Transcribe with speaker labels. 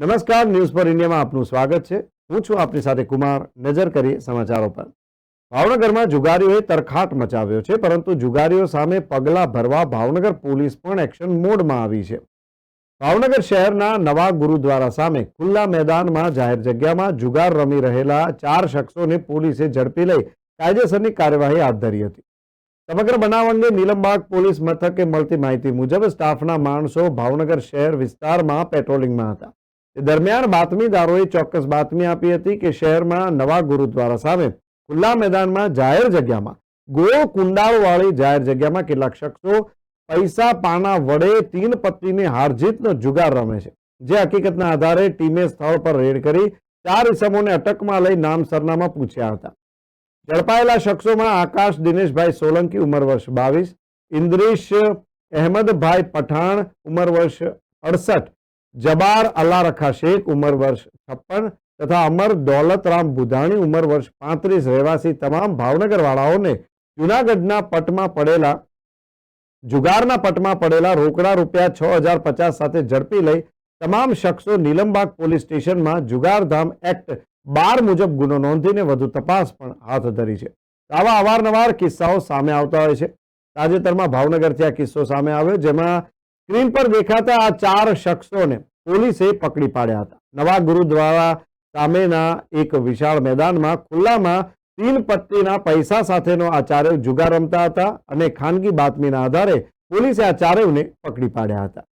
Speaker 1: નમસ્કાર, ન્યૂઝ પર ઇન્ડિયામાં આપનું સ્વાગત છે. હું છું આપની સાથે કુમાર. નજર કરીએ સમાચારો પર. ભાવનગરમાં જુગારીઓએ તરખાટ મચાવ્યો છે, પરંતુ જુગારીઓ સામે પગલાં ભરવા ભાવનગર પોલીસ પણ એક્શન મોડમાં આવી છે. ભાવનગર શહેરના નવા ગુરુદ્વારા સામે ખુલ્લા મેદાનમાં જાહેર જગ્યામાં જુગાર રમી રહેલા ચાર શખ્સોને પોલીસે ઝડપી લઈ કાયદેસરની કાર્યવાહી હાથ ધરી હતી. સમગ્ર બનાવ અંગે નીલમબાગ પોલીસ મથકે મળતી માહિતી મુજબ સ્ટાફના માણસો ભાવનગર શહેર વિસ્તારમાં પેટ્રોલિંગમાં હતા. દરમિયાન બાતમીદારોએ ચોક્કસ બાતમી આપી હતી કે શહેરમાં નવા ગુરુદ્વારા સામે ખુલ્લા મેદાનમાં જાહેર જગ્યામાં ગોળ કુંડાળવાળી જાહેર જગ્યામાં કેટલાક શખ્સો પૈસા પાના વડે તીન પત્તીની હારજીતનો જુગાર રમે છે. જે હકીકતના આધારે ટીમે સ્થળ પર રેડ કરી ચાર ઇસમોને અટકમાં લઈ નામ સરનામા પૂછ્યા હતા. ઝડપાયેલા શખ્સોમાં આકાશ, દિનેશભાઈ સોલંકી ઉંમર વર્ષ બાવીસ, ઇન્દ્રિશ, અહેમદભાઈ પઠાણ ઉંમર વર્ષ અડસઠ જબાર અલ્લારખા શેખ, ઉંમર વર્ષ છપ્પન તથા અમર દોલતરામ બુધાણી, ઉંમર વર્ષ પાંત્રીસ રહેવાસી તમામ ભાવનગર વાળાઓને જુનાગઢના પટમાં પડેલા, જુગારના પટમાં પડેલા રોકડા રૂપિયા છ હજાર પચાસ સાથે ઝડપી લઈ તમામ શખ્સો નીલમબાગ પોલીસ સ્ટેશનમાં જુગારધામ એક્ટ બાર મુજબ ગુનો નોંધીને વધુ તપાસ પણ હાથ ધરી છે. આવા અવારનવાર કિસ્સાઓ સામે આવતા હોય છે. તાજેતરમાં ભાવનગરથી આ કિસ્સો સામે આવ્યો, જેમાં સ્ક્રીન પર દેખાતા આ ચાર શખ્સોને પોલીસે પકડી પાડ્યા હતા. નવા ગુરુદ્વારા સામેના એક વિશાળ મેદાનમાં ખુલ્લામાં તીન પટ્ટીના પૈસા સાથેનો આ ચારેવ જુગાર રમતા હતા અને ખાનગી બાતમીના આધારે પોલીસે આ ચારેવને પકડી પાડ્યા હતા.